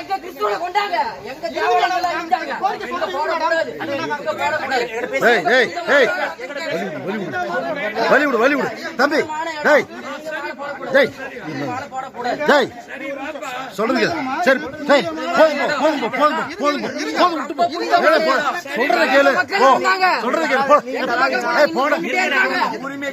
எங்க கிறிஸ்துவனை கொண்டாங்க. எங்க தேவாலயங்களை அழிச்சாங்க. இங்க போடக்கூடாது. இங்க போடக்கூடாது. ஏய் ஏய் ஏய் வலி விடு வலி விடு தம்பி ஜெய் ஜெய் சொல்லுங்க சரி ஜெய் போதும் போதும் போதும் போதும் போதும் விட்டு போ சொல்றத கேளு போ சொல்றத கேளு போ ஏய் போட உரிமை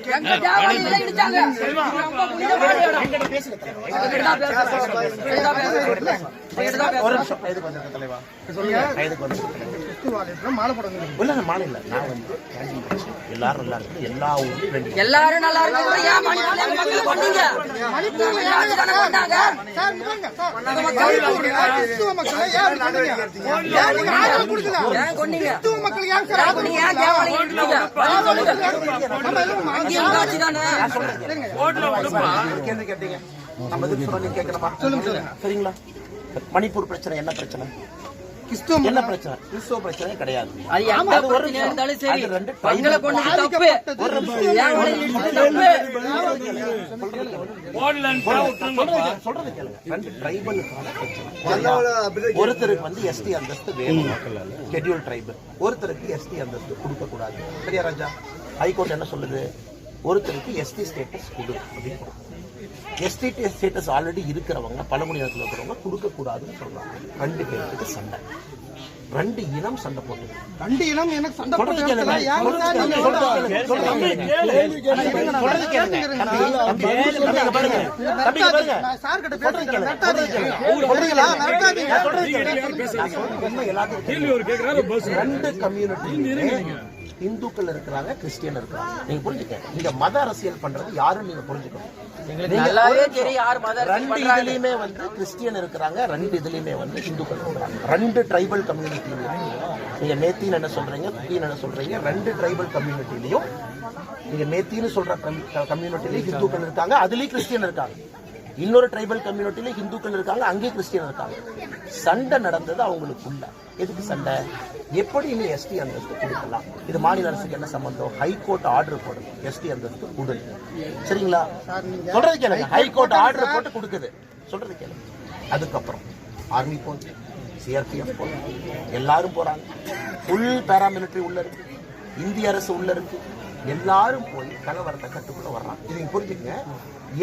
எல்லாரும் எல்லாரும் எல்லா ஊர்லயும் எல்லாரும் நல்லா இருக்கணும் ஏன் கொண்டீங்க யாரு சொல்லுங்க கேட்டீங்க நம்ம எதுக்கு சொல்லி கேட்கணுமா சொல்லுங்க சரிங்களா மணிப்பூர் பிரச்சனை என்ன பிரச்சனை? என்ன பிரச்சனை? கிறிஸ்துவ பிரச்சனை கிடையாது. அது எந்த பிரச்சனையா இருந்தாலும் சரி. மக்களை கொண்டது தப்பு. சொல்றது கேளுங்க. ரெண்டு ட்ரைபலுக்கான பிரச்சனை ஒருத்தருக்கு வந்து எஸ்டி அந்தஸ்து வேணும். ஷெட்யூல் ட்ரைபு ஒருத்தருக்கு எஸ்டி அந்தஸ்து கொடுக்க கூடாது சரியா ராஜா? ஹைகோர்ட் என்ன சொல்லுது? ஒருத்தருக்கு எஸ்டி ஸ்டேட்டஸ் கொடு அப்படின்னு எஸ்டி ஸ்டேட்டஸ் ஆல்ரெடி இருக்கிறவங்க பழங்குடியினத்தில் இருக்கிறவங்க கொடுக்க கூடாதுன்னு சொல்றாங்க. ரெண்டு பேருக்கு சண்டை. ரெண்டு இனம் சண்டை போட்டு ரெண்டு இனம் எனக்கு சண்டை போட்டு. ரெண்டு கம்யூனிட்டி இந்துக்கள் இருக்கிறாங்க கிறிஸ்டியன் இருக்கிறாங்க. நீங்க புரிஞ்சுக்க நீங்க மத அரசியல் பண்றது யாரும் நீங்க புரிஞ்சுக்கணும். ரெண்டு இதுலயுமே வந்து கிறிஸ்டியன் இருக்கிறாங்க ரெண்டு இதுலயுமே வந்து இந்துக்கள் இருக்கிறாங்க. ரெண்டு ட்ரைபல் கம்யூனிட்டிலையும் நீங்க மேத்தின்னு என்ன சொல்றீங்க குக்கின்னு என்ன சொல்றீங்க ரெண்டு ட்ரைபல் கம்யூனிட்டிலையும் நீங்க மேத்தின்னு சொல்ற கம்யூனிட்டிலையும் இந்துக்கள் இருக்காங்க அதுலயும் கிறிஸ்டியன் இருக்காங்க. இன்னொரு ட்ரைபல் கம்யூனிட்டில இந்துக்கள் இருக்காங்க அங்கேயும் கிறிஸ்டியன் இருக்காங்க. சண்டை நடந்தது அவங்களுக்குள்ள. எதுக்கு சண்டை? எப்படி இனி எஸ்டி அந்தஸ்து கொடுக்கலாம்? இது மாநில அரசுக்கு என்ன சம்பந்தம்? ஹைகோர்ட் ஆர்டர் போடுது எஸ்டி அந்தஸ்து கொடுங்க. சரிங்களா? சொல்றது கேளுங்க. ஹைகோர்ட் ஆர்டர் போட்டு கொடுக்குது. சொல்றது கேளுங்க. அதுக்கப்புறம் ஆர்மி போச்சு சிஆர்பிஎஃப் போறாங்க எல்லாரும் போறாங்க. ஃபுல் பேராமிலிட்டரி உள்ள இருக்கு. இந்திய அரசு உள்ள இருக்கு. எல்லாரும் போய் கலவரத்தை கட்டுக்குள்ள வர்றாங்க. இது புரிஞ்சுக்கங்க.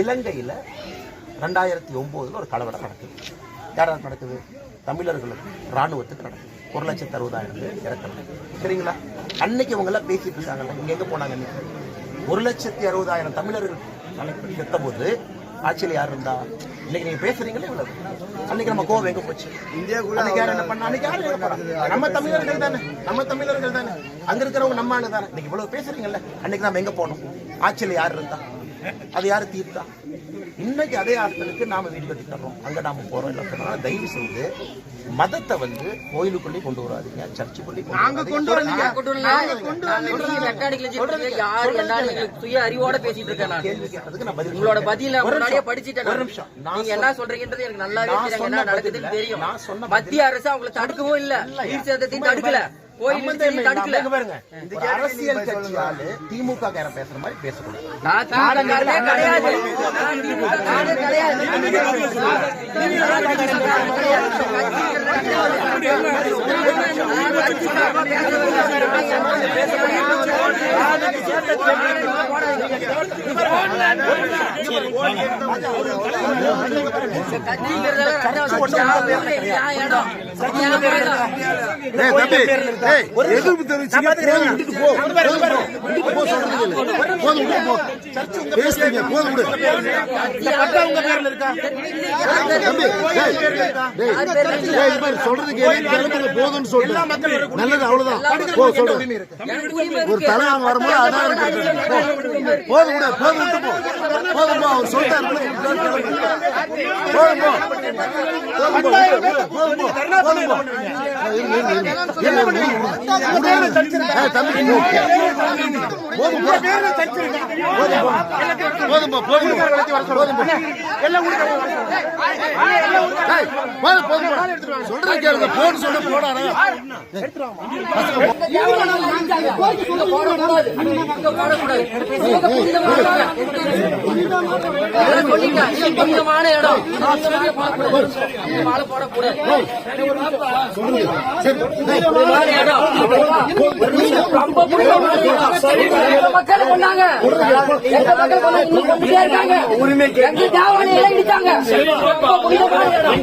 இலங்கையில ரெண்டாயிரத்தி ஒன்பதுல ஒரு கலவரம் நடக்குது. யாராவது நடக்குது? தமிழர்களுக்கு ராணுவத்துக்கு நடக்குது. ஒரு லட்சத்தி அறுபதாயிரம் பேர் இறக்குறாங்க சரிங்களா? அன்னைக்கு இவங்க எல்லாம் பேசிட்டு இருக்காங்கல்ல இங்க எங்க போனாங்க இன்னைக்கு ஒரு லட்சத்தி அறுபதாயிரம் தமிழர்கள் அன்னைக்கு செத்த போது ஆட்சியில் யார் இருந்தா? இன்னைக்கு நீங்க பேசுறீங்களே இவ்வளவு. அன்னைக்கு நம்ம கோவம் எங்க போச்சு? அன்னைக்கு யார் என்ன பண்ணா? அன்னைக்கு யார் என்ன பண்ணா? நம்ம தமிழர்கள் தானே. நம்ம தமிழர்கள் தானே. அங்க இருக்கிறவங்க நம்ம ஆளு தானே. இன்னைக்கு இவ்வளவு பேசுறீங்கல்ல. அன்னைக்கு நம்ம எங்க போனோம்? ஆட்சியில் யார் இருந்தா? அது யாரு தீர்த்தா? இன்னைக்கு அதே ஆட்களுக்கு நாம வீடு கட்டி தர்றோம் அங்க நாம போறோம் இல்ல சொன்னா தயவு செய்து மதத்தை வந்து கோயிலுக்குள்ளே கொண்டு வராதீங்க சர்ச்சுக்குள்ளே கொண்டு கொண்டு சுய அறிவோட பேசிட்டு இருக்கேன் நான். கேள்வி கேட்டதுக்கு நான் பதில் உங்களோட. பதில முன்னாடியே படிச்சுட்டேன் ஒரு. நிமிஷம். நீங்க என்ன சொல்றீங்கன்றது எனக்கு நல்லாவே தெரியும் என்ன நடக்குதுன்னு தெரியும். மத்திய அரசு அவங்களை தடுக்கவும் இல்ல? உயிர் சேதத்தையும் தடுக்கல. அரசியல் கட்சியால திமுக கார பேசுற மாதிரி பேசக்கூடாது. கிடையாது. எதிர்ப்பு போ சொல்றது பேசுறீங்க போதும் விடு உங்க பேர்ல இருக்கா போதும்னு நல்லது அவ்வளவுதான் போ சொல்றேன் ஒரு தலை வரும்போது அதான் இருக்கு போதும் விடு போதும் விட்டு போ. போதும் அவர் சொல்லிட்டாரு போதும் போ. போதும் போ. போதும் போதும் போதும் போ. கேளுங்க போன்னு சொல்லி போடாரா புனிதமான இடம். போடக்கூடாது. இங்க மாலை போடக்கூடாது. புனிதமான இடம். கொண்டாங்க. எங்க மக்களை கொண்டாங்க. இன்னும் கொண்டுட்டே இருக்காங்க. எங்க தேவாலயம் இடிச்சாங்க. ரொம்ப புனிதமான இடம்.